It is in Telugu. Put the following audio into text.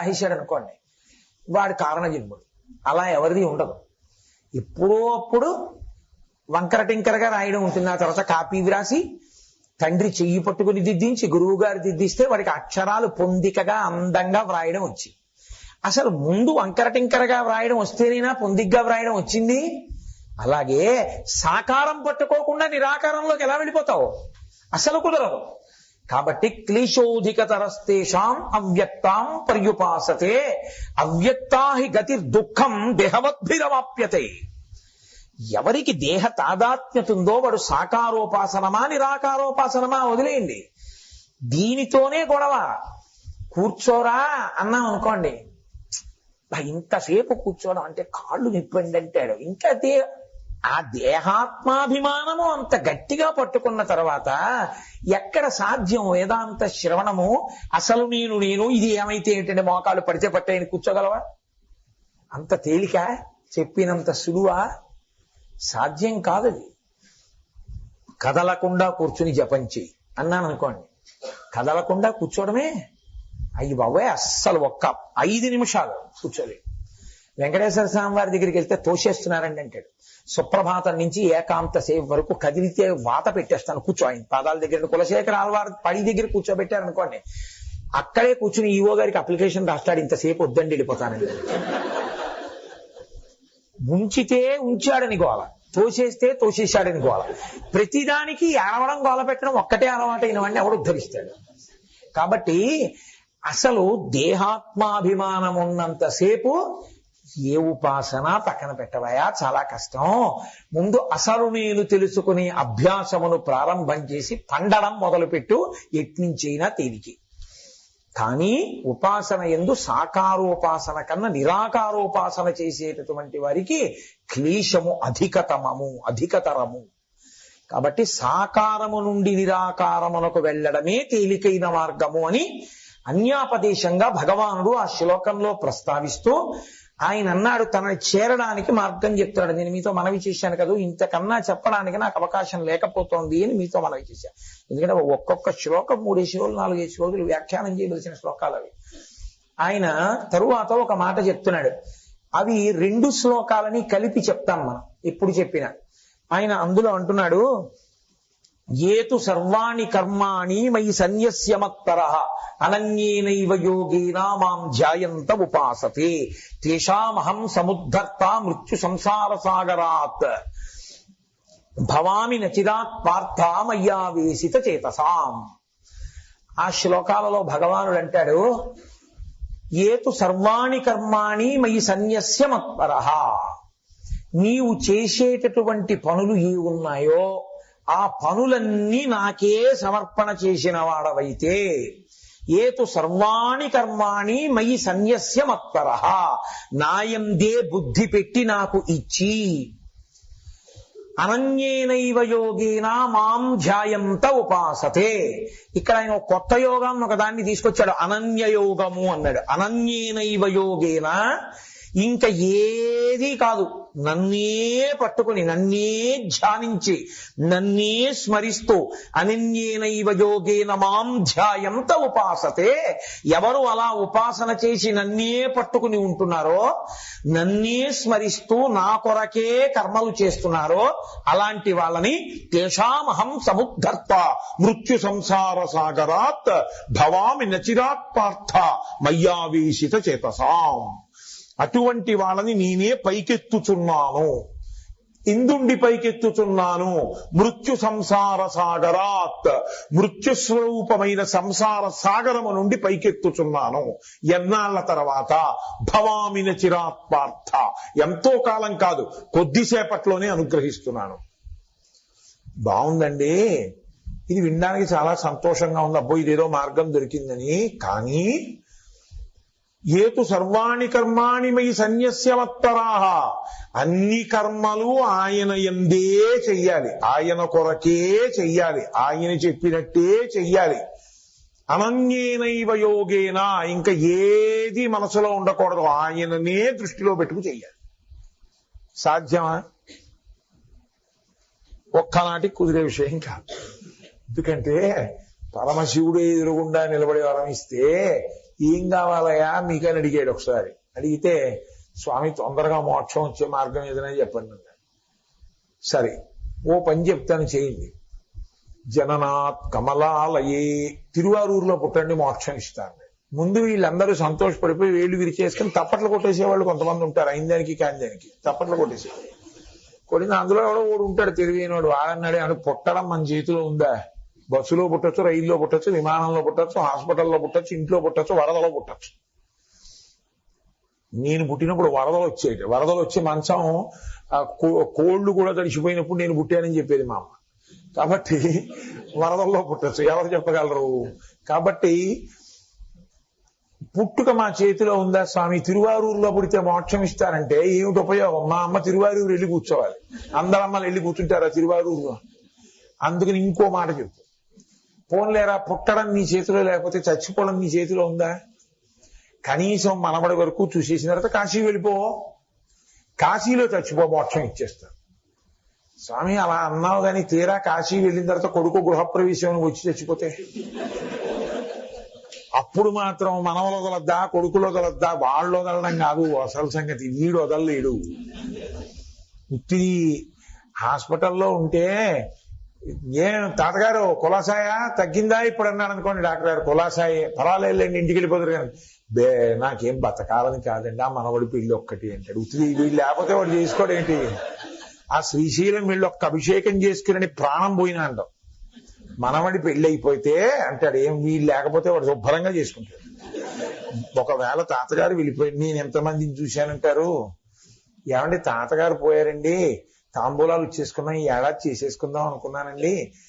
రాసేశాడు అనుకోండి వాడు కారణ జన్ముడు అలా ఎవరిది ఉండదు. ఎప్పుడో అప్పుడు వంకర టింకరగా రాయడం ఉంటుంది? ఆ తర్వాత కాపీ వ్రాసి తండ్రి చెయ్యి పట్టుకుని దిద్దించి గురువు గారు దిద్దిస్తే వాడికి అక్షరాలు పొందికగా అందంగా వ్రాయడం వచ్చింది. అసలు ముందు వంకర టింకరగా వ్రాయడం వస్తేనేనా పొందిగ్గా వ్రాయడం వచ్చింది? అలాగే సాకారం పట్టుకోకుండా నిరాకారంలోకి ఎలా వెళ్ళిపోతావు? అసలు కుదరదు. కాబట్టి క్లీశోధికతరస్తేషాం అవ్యక్తాం పర్యుపాసతే. అవ్యక్తా హి గతి దుఃఖం దేహవద్భిరవాప్యతే ఎవరికి దేహ తాదాత్మ్యత ఉందో వాడు సాకారోపాసనమా నిరాకారోపాసనమా వదిలేయండి. దీనితోనే గొడవ. కూర్చోరా అన్నాం అనుకోండి. ఇంతసేపు కూర్చోడం అంటే కాళ్ళు నిప్పండి అంటాడు. ఇంకా దే ఆ దేహాత్మాభిమానము అంత గట్టిగా పట్టుకున్న తర్వాత ఎక్కడ సాధ్యం వేదాంత శ్రవణము? అసలు నేను నేను ఇది ఏమైతే ఏంటంటే మోకాలు పడితే పట్టాయని కూర్చోగలవా? అంత తేలిక? చెప్పినంత సులువా? సాధ్యం కాదది కదలకుండా కూర్చుని జపం చెయ్యి. అన్నాను అనుకోండి. కదలకుండా కూర్చోవడమే? అయ్యి బాబోయ్ అస్సలు ఒక్క ఐదు నిమిషాలు కూర్చోలేదు. వెంకటేశ్వర స్వామి వారి దగ్గరికి వెళ్తే తోసేస్తున్నారండి అంటాడు. సుప్రభాతం నుంచి ఏకాంత సేవ వరకు కదిలితే వాత పెట్టేస్తాను కూర్చో. ఆయన పాదాల దగ్గర కులశేఖర ఆల్వార్ పడి దగ్గర కూర్చోబెట్టారు అనుకోండి. అక్కడే కూర్చుని ఈవో గారికి అప్లికేషన్ రాస్తాడు ఇంతసేపు వద్దండి వెళ్ళిపోతానండి. ఉంచితే ఉంచాడని గోల తోసేస్తే తోసేశాడని గోల. ప్రతిదానికి ఏడవడం గోల పెట్టడం ఒక్కటే అలవాటైన వాడిని ఎవడు ఉద్ధరిస్తాడు. కాబట్టి అసలు దేహాత్మాభిమానం ఉన్నంతసేపు ఏ ఉపాసన పక్కన పెట్టవయా? చాలా కష్టం. ముందు అసలు నేను తెలుసుకునే అభ్యాసమును ప్రారంభం చేసి పండడం మొదలుపెట్టు ఎట్నుంచైనా తేలికి. కానీ ఉపాసన ఎందు సాకారోపాసన కన్నా నిరాకారోపాసన చేసేటటువంటి వారికి క్లేశము అధికతమము అధికతరము. కాబట్టి సాకారము నుండి నిరాకారమునకు వెళ్ళడమే తేలికైన మార్గము అని అన్యాపదేశంగా భగవానుడు ఆ శ్లోకంలో ప్రస్తావిస్తూ ఆయన అన్నాడు తనని చేరడానికి మార్గం చెప్తాడు. నేను మీతో మనవి చేశాను కదా ఇంతకన్నా చెప్పడానికి నాకు అవకాశం లేకపోతోంది అని మీతో మనవి చేశాను. ఎందుకంటే ఒక్కొక్క శ్లోకం మూడేసి రోజులు నాలుగైదు రోజులు వ్యాఖ్యానం చేయవలసిన శ్లోకాలు అవి. ఆయన తరువాత ఒక మాట చెప్తున్నాడు. అవి రెండు శ్లోకాలని కలిపి చెప్తాం మనం. ఎప్పుడు చెప్పిన. ఆయన అందులో అంటున్నాడు ఏతు సర్వాణి కర్మాణి మయి సన్యస్యమత్తర. అనన్యేనైవ యోగేనా మాం ధ్యాయంత ఉపాసతే. తేషామహం సముద్ధర్త మృత్యు సంసార సాగరాత్. భవామి నచిరాత్ పార్థ మయ్యావేశిత చేతసాం. ఆ శ్లోకాలలో భగవానుడు అంటాడు ఏతు సర్వాణి కర్మాణి మయి సన్యస్యమత్పర నీవు చేసేటటువంటి పనులు ఏ ఉన్నాయో ఆ పనులన్నీ నాకే సమర్పణ చేసిన వాడవైతే ఏతు సర్వాణి కర్మాణి మయి సన్యస్య మత్పర. నాయందే బుద్ధి పెట్టి నాకు ఇచ్చి అనన్యేనైవ యోగేన మాం ధ్యాయంత ఉపాసతే. ఇక్కడ ఆయన ఒక కొత్త యోగం ఒకదాన్ని తీసుకొచ్చాడు అనన్య యోగము అన్నాడు. అనన్యేనైవ యోగేన ఇంకా ఏది కాదు. నన్నే పట్టుకుని నన్నే ధ్యానించి నన్నే స్మరిస్తూ అనన్యేనైవ యోగేన మాం ధ్యాయంత ఉపాసతే. ఎవరు అలా ఉపాసన చేసి నన్నే పట్టుకుని ఉంటున్నారో నన్నే స్మరిస్తూ నా కొరకే కర్మలు చేస్తున్నారో అలాంటి వాళ్ళని తేషామహం సముద్ధర్త మృత్యు సంసార సాగరాత్ భవామి నచిరాత్ పార్థ మయ్యావేశిత చేతసాం. అటువంటి వాళ్ళని నేనే పైకెత్తుచున్నాను. ఇందుండి పైకెత్తుచున్నాను. మృత్యు సంసార సాగరాత్. మృత్యు స్వరూపమైన సంసార సాగరము నుండి పైకెత్తుచున్నాను. ఎన్నాళ్ళ తర్వాత? భవామిన చిరాత్పార్థ. ఎంతో కాలం కాదు. కొద్దిసేపట్లోనే అనుగ్రహిస్తున్నాను. బాగుందండి ఇది వినడానికి చాలా సంతోషంగా ఉంది. అబ్బో ఇదేదో మార్గం దొరికిందని. కానీ ఏతు సర్వాణి కర్మాణి మై సన్యస్యమత్తరాహ అన్ని కర్మలు ఆయన ఎందే చెయ్యాలి. ఆయన కొరకే చెయ్యాలి. ఆయన చెప్పినట్టే చెయ్యాలి. అనన్యేనైవ యోగేన. ఇంకా ఏది మనసులో ఉండకూడదు. ఆయననే దృష్టిలో పెట్టుకు చెయ్యాలి. సాధ్యమా? ఒక్కనాటికి కుదిరే విషయం కాదు. ఎందుకంటే పరమశివుడు ఎదురుగుండా నిలబడి వరం ఇస్తే ఏం కావాలయా మీకని అడిగాడు ఒకసారి. అడిగితే స్వామి తొందరగా మోక్షం వచ్చే మార్గం ఏదైనా చెప్పండి సరే ఓ పని చెప్తాను చేయండి. జననాత్ కమలాలయే తిరువారూరులో పుట్టండి మోక్షం ఇస్తాను. ముందు వీళ్ళందరూ సంతోషపడిపోయి వేళ్ళు విరిచేసుకుని తప్పట్లు కొట్టేసేవాళ్ళు కొంతమంది ఉంటారు. అయిన దానికి కాని దానికి తప్పట్లు కొట్టేసేవాళ్ళు. కొడిన అందులో ఎవడో ఓడు ఉంటాడు తెలివైనవాడు వాడన్నాడే అని పుట్టడం మన చేతిలో ఉందా? బస్సులో పుట్టచ్చు రైల్లో పుట్టచ్చు విమానంలో పుట్టచ్చు హాస్పిటల్లో పుట్టచ్చు ఇంట్లో పుట్టచ్చు వరదలో పుట్టచ్చు. నేను పుట్టినప్పుడు వరదలు వచ్చేది వరదలు వచ్చే మంచం ఆ కో- కోళ్ళు కూడా తడిచిపోయినప్పుడు నేను పుట్టానని చెప్పేది మా అమ్మ. కాబట్టి వరదల్లో పుట్టచ్చు. ఎవరు చెప్పగలరు? కాబట్టి పుట్టుక మా చేతిలో ఉందా స్వామి? తిరువారూరులో పుడితే మోక్షం ఇస్తారంటే ఏమిటి ఉపయోగం? మా అమ్మ తిరువారూరు వెళ్ళి కూర్చోవాలి. అందరమ్మలు వెళ్ళి కూర్చుంటారా తిరువారూరులో? అందుకని ఇంకో మాట చెప్పు పోన్లేరా పుట్టడం నీ చేతిలో లేకపోతే చచ్చిపోవడం నీ చేతిలో ఉందా? కనీసం మనబడి వరకు చూసేసిన తర్వాత కాశీ వెళ్ళిపో. కాశీలో చచ్చిపో మోక్షం ఇచ్చేస్తారు స్వామి అలా అన్నావు కానీ తీరా కాశీ వెళ్ళిన తర్వాత కొడుకు గృహప్రవేశం వచ్చి చచ్చిపోతే? అప్పుడు మాత్రం మనవలు వదలద్దా కొడుకులు వదలద్దా? వాళ్ళు వదలడం కాదు అసలు సంగతి. వీడు వదలలేడు. ఉత్తి హాస్పిటల్లో ఉంటే ఏం తాతగారు కులాసాయ? తగ్గిందా? ఇప్పుడు అన్నాడు అనుకోండి డాక్టర్ గారు. కులాసాయే. పర్వాలేదులేండి ఇంటికి వెళ్ళిపోతారు కానీ. బే నాకేం బతకాలని కాదండి. ఆ మనవడి పిల్లి ఒక్కటి అంటాడు. ఉత్తి వీళ్ళు లేకపోతే వాడు చేసుకోడు ఏంటి? ఆ శ్రీశైలం వీళ్ళు ఒక్క అభిషేకం చేసుకుని ప్రాణం పోయినా అంటాం మనవడి పెళ్ళి అయిపోతే అంటాడు ఏం వీళ్ళు లేకపోతే వాడు శుభ్రంగా చేసుకుంటాడు. ఒకవేళ తాతగారు వెళ్ళిపోయి నేను ఎంతమందిని చూశానంటారు ఏమండి తాతగారు పోయారండి. తాంబూలాలు ఇచ్చేసుకున్నాం ఈ ఏడాది చేసేసుకుందాం అనుకున్నానండి.